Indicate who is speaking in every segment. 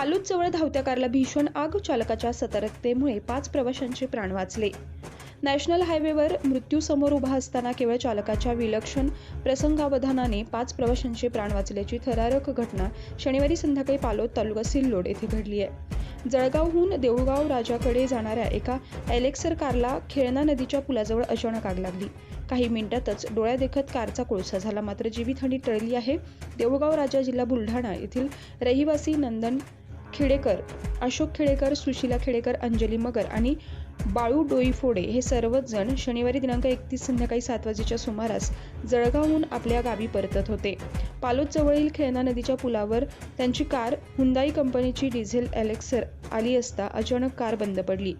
Speaker 1: धावत्या कारला भीषण आग चालकाच्या सतर्कतेमुळे पाच प्रवाशांचे प्राण वाचले. नॅशनल हायवेवर मृत्यूसमोर उभा असताना केवळ चालकाच्या विलक्षण प्रसंगावधानाने पाच प्रवाशांचे प्राण वाचल्याची थरारक घटना शनिवारी संध्याकाळी पालोद तालुका सिल्लोड येथे घडली आहे. जळगावहून देऊळगाव राजाकडे जाणाऱ्या एका एलेक्सर कारला खेळणा नदीच्या पुलाजवळ अचानक आग लागली. काही मिनिटातच डोळ्यादेखत कारचा कोळसा झाला. मात्र जीवितहानी टळली आहे. देऊळगाव राजा जिल्हा बुलढाणा येथील रहिवासी नंदन खेडेकर अशोक खेडेकर सुशीला खेडेकर अंजली मगर आणि बाळू डोईफोडे हे सर्वच जण शनिवारी दिनांक एकतीस संध्याकाळी सात वाजेच्या सुमारास जळगावहून आपल्या गावी परतत होते. पालोदजवळील खेळणा नदीच्या पुलावर त्यांची कार हुंदाई कंपनीची डिझेल एलेक्सर आली असता अचानक कार बंद पडली.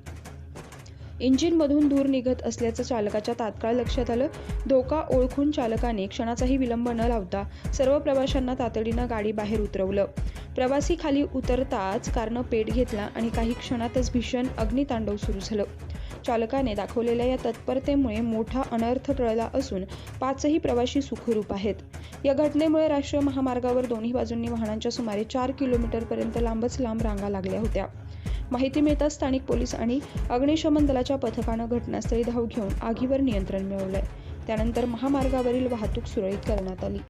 Speaker 1: इंजिनमधून धूर निघत असल्याचं चालकाच्या तात्काळ लक्षात आलं. धोका ओळखून चालकाने क्षणाचाही विलंब न लावता सर्व प्रवाशांना तातडीनं गाडी बाहेर उतरवलं. प्रवासी खाली उतरताच कारनं पेट घेतला आणि काही क्षणातच भीषण अग्नितांडव सुरू झालं. चालकाने दाखवलेल्या या तत्परतेमुळे मोठा अनर्थ टळला असून पाचही प्रवासी सुखरूप आहेत. या घटनेमुळे राष्ट्रीय महामार्गावर दोन्ही बाजूंनी वाहनांच्या सुमारे चार किलोमीटरपर्यंत लांबच लांब रांगा लागल्या होत्या. माहिती मिळताच स्थानिक पोलीस आणि अग्निशमन दलाच्या पथकानं घटनास्थळी धाव घेऊन आगीवर नियंत्रण मिळवलंय. त्यानंतर महामार्गावरील वाहतूक सुरळीत करण्यात आली.